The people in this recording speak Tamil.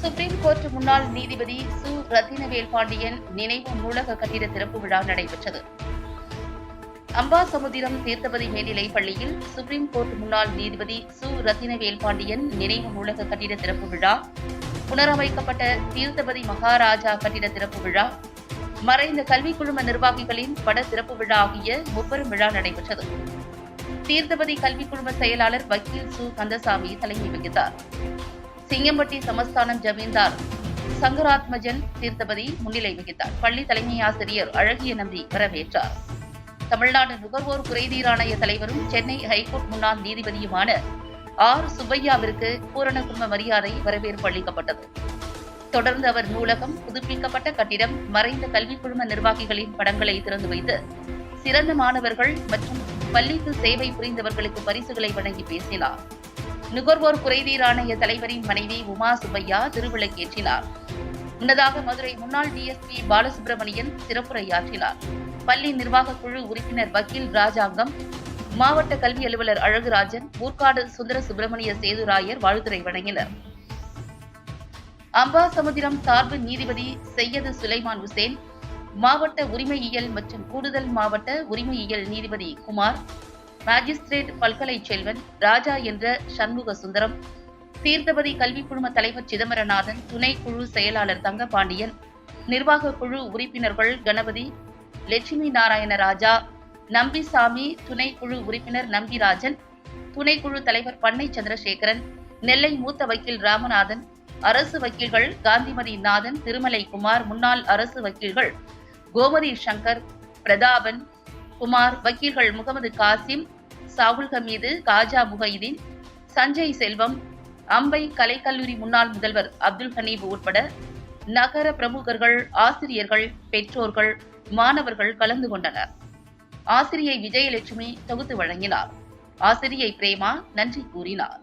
சுப்ரீம் கோர்ட் முன்னாள் நீதிபதி சு. ரத்தினவேல் பாண்டியன் நினைவு நூலக கட்டிட திறப்பு விழா நடைபெற்றது. அம்பாசமுதிரம் தீர்த்தபதி மேல்நிலைப் பள்ளியில் சுப்ரீம் கோர்ட் முன்னாள் நீதிபதி சு. ரத்தினவேல் பாண்டியன் நினைவு நூலக கட்டிட திறப்பு விழா புனரமைக்கப்பட்ட தீர்த்தபதி மகாராஜா கட்டிட திறப்பு விழா மறைந்த கல்விக் குழும நிர்வாகிகளின் பட திறப்பு விழா ஆகிய முப்பெரும் விழா நடைபெற்றது. தீர்த்தபதி கல்விக் குழும செயலாளர் வக்கீல் சு. கந்தசாமி தலைமை வகித்தார். சிங்கம்பட்டி சமஸ்தானம் ஜமீன்தார் சங்கராத்மஜன் தீர்த்தபதி முன்னிலை வகித்தார். பள்ளி தலைமை ஆசிரியர் அழகிய நம்பி வரவேற்றார். தமிழ்நாடு நுகர்வோர் குறைதீர் ஆணைய தலைவரும் சென்னை ஹைகோர்ட் முன்னாள் நீதிபதியுமான ஆர். சுப்பையாவிற்கு பூரண குடும்ப மரியாதை வரவேற்பு அளிக்கப்பட்டது. தொடர்ந்து அவர் நூலகம் புதுப்பிக்கப்பட்ட கட்டிடம் மறைந்த கல்விக் குழும நிர்வாகிகளின் படங்களை திறந்து வைத்து சிறந்த மாணவர்கள் மற்றும் பள்ளிக்கு சேவை புரிந்தவர்களுக்கு பரிசுகளை வழங்கி பேசினார். நுகர்வோர் குறைதீர் ஆணைய தலைவரின் மனைவி உமா சுப்பையா திருவிளக்கேற்றினார். முன்னதாக மதுரை முன்னாள் டிஎஸ்பி பாலசுப்ரமணியன் சிறப்புரையாற்றினார். பள்ளி நிர்வாக குழு உறுப்பினர் வக்கீல் ராஜாங்கம் மாவட்ட கல்வி அலுவலர் அழகுராஜன் ஊர்காடு சுந்தர சுப்பிரமணிய சேதுராயர் வாழ்த்துரை வழங்கினர். அம்பாசமுத்திரம் சார்பு நீதிபதி செய்யது சுலைமான் உசேன் மாவட்ட உரிமையியல் மற்றும் கூடுதல் மாவட்ட உரிமையியல் நீதிபதி குமார் மாஜிஸ்திரேட் பல்கலை செல்வன் ராஜா என்ற சண்முக சுந்தரம் தீர்த்தபதி கல்வி குழும தலைவர் சிதம்பரநாதன் துணை குழு செயலாளர் தங்கபாண்டியன் நிர்வாக குழு உறுப்பினர்கள் கணபதி லட்சுமி நாராயண ராஜா நம்பிசாமி துணை குழு உறுப்பினர் நம்பிராஜன் துணைக்குழு தலைவர் பண்ணை சந்திரசேகரன் நெல்லை மூத்த வக்கீல் ராமநாதன் அரசு வக்கீல்கள் காந்திமதி நாதன் திருமலை குமார் முன்னாள் அரசு வக்கீல்கள் கோமதி சங்கர் பிரதாபன் குமார் வக்கீல்கள் முகமது காசிம் சாகுல் ஹமீது காஜா முஹைதீன் சஞ்சய் செல்வம் அம்பை கலைக்கல்லூரி முன்னாள் முதல்வர் அப்துல் ஹனீப் உட்பட நகர பிரமுகர்கள் ஆசிரியர்கள் பெற்றோர்கள் மாணவர்கள் கலந்து கொண்டனர். ஆசிரியை விஜயலட்சுமி தொகுத்து வழங்கினார். ஆசிரியை பிரேமா நன்றி கூறினார்.